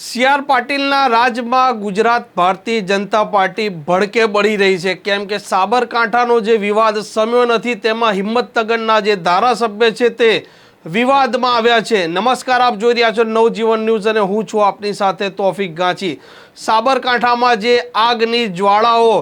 C R પાટીલના રાજમાં Gujarat Bharatiya Janata party ભડકે બળી રહી છે. કેમ કે સાબરકાંઠાનો જે વિવાદ સમ્યો નથી, તેમાં હિંમતનગરના જે ધારાસભ્ય છે તે વિવાદમાં આવ્યા છે. નમસ્કાર, આપ જોઈ રહ્યા છો નવજીવન ન્યૂઝ અને હું છું આપની સાથે તોફિક ગાંચી. સાબરકાંઠામાં જે આગની જ્વાળાઓ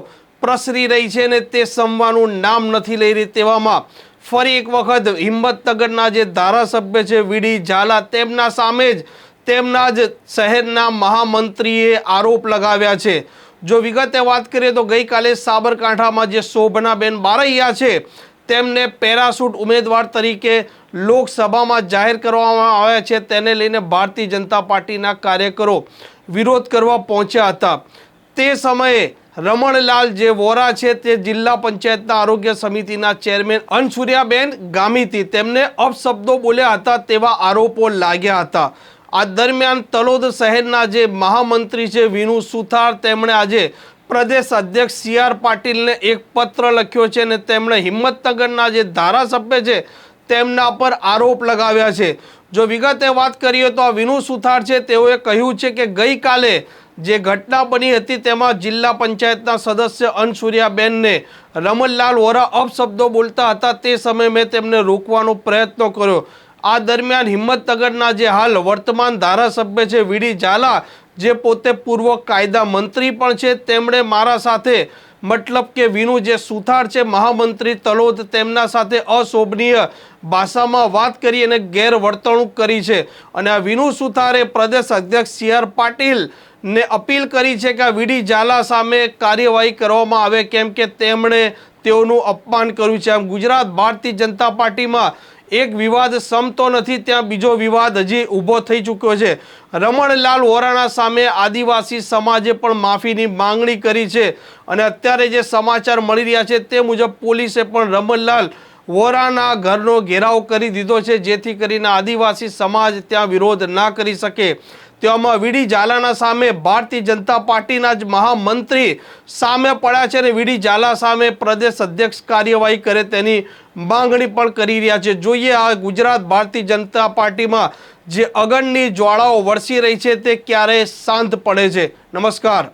પ્રસરી રહી છે ને તે સમવાનું નામ નથી લઈ રહી તેવામાં ફરી એક વખત હિંમતનગરના જે ધારાસભ્ય છે, વીડી ઝાલા, તેમના સામે જ તેમના જ શહેરના મહામંત્રીએ આરોપ લગાવ્યા છે. જો વિગતે વાત કરીએ તો ગઈકાલે સાબરકાંઠામાં જે શોભનાબેન બારૈયા છે, તેમને પેરાશૂટ ઉમેદવાર તરીકે લોકસભામાં જાહેર કરવામાં આવ્યા છે. તેને લઈને ભારતીય જનતા પાર્ટીના કાર્યકરો વિરોધ કરવા પહોંચ્યા હતા. તે સમયે રમણલાલ જે વોરા છે, તે જિલ્લા પંચાયતના આરોગ્ય સમિતિના ચેરમેન અનસુર્યાબેન ગામીતી તેમને અપશબ્દો બોલ્યા હતા તેવા આરોપો લાગ્યા હતા. આ દરમિયાન તલોદ શહેરના જે મહામંત્રી છે વિનુ સુથાર, તેમણે આજે પ્રદેશ અધ્યક્ષ સી આર પાટીલને એક પત્ર લખ્યો છે અને તેમણે હિંમતનગરના જે ધારાસભ્ય છે તેમના પર આરોપ લગાવ્યા છે. જો વિગતે વાત કરીએ તો આ વિનુ સુથાર છે, તેઓએ કહ્યું છે કે ગઈકાલે જે ઘટના બની હતી તેમાં જિલ્લા પંચાયતના સદસ્ય અનસુર્યાબેનને રમણલાલ વોરા અપશબ્દો બોલતા હતા. તે સમયે મેં તેમને રોકવાનો પ્રયત્ન કર્યો. આ દરમિયાન હિંમતનગરના જે હાલ વર્તમાન ધારાસભ્ય છે વીડી ઝાલા, જે પોતે પૂર્વ કાયદા મંત્રી પણ છે, તેમણે મારા સાથે મતલબ કે વિનુ જે સુથાર છે, મહામંત્રી તલોદ, તેમના સાથે અશોભનીય ભાષામાં વાત કરી અને ગેરવર્તણૂક કરી છે. અને આ વિનુ સુથારે પ્રદેશ અધ્યક્ષ સી આર પાટીલ અપીલ કરી છે કે આ વીડી ઝાલા સામે કાર્યવાહી કરવામાં આવે, કેમ કે તેમણે તેઓનું અપમાન કર્યું છે. આમ ગુજરાત ભારતીય જનતા પાર્ટીમાં એક વિવાદ સમતો નથી, ત્યાં બીજો વિવાદ હજી ઊભો થઈ ચૂક્યો છે. રમણલાલ વોરાણા સામે આદિવાસી સમાજે પણ માફીની માંગણી કરી છે અને અત્યારે જે સમાચાર મળી રહ્યા છે તે મુજબ પોલીસે પણ રમણલાલ વોરાના ઘરનો ઘેરાવ કરી દીધો છે, જેથી કરીને આદિવાસી સમાજ ત્યાં વિરોધ ના કરી શકે. તેવામાં વીડી ઝાલાના સામે ભારતીય જનતા પાર્ટીના જ મહામંત્રી સામે પડ્યા છે અને વીડી ઝાલા સામે પ્રદેશ અધ્યક્ષ કાર્યવાહી કરે તેની માંગણી પણ કરી રહ્યા છે. જોઈએ આ ગુજરાત ભારતીય જનતા પાર્ટીમાં જે અગણની જ્વાળાઓ વરસી રહી છે તે ક્યારે શાંત પડે છે. નમસ્કાર.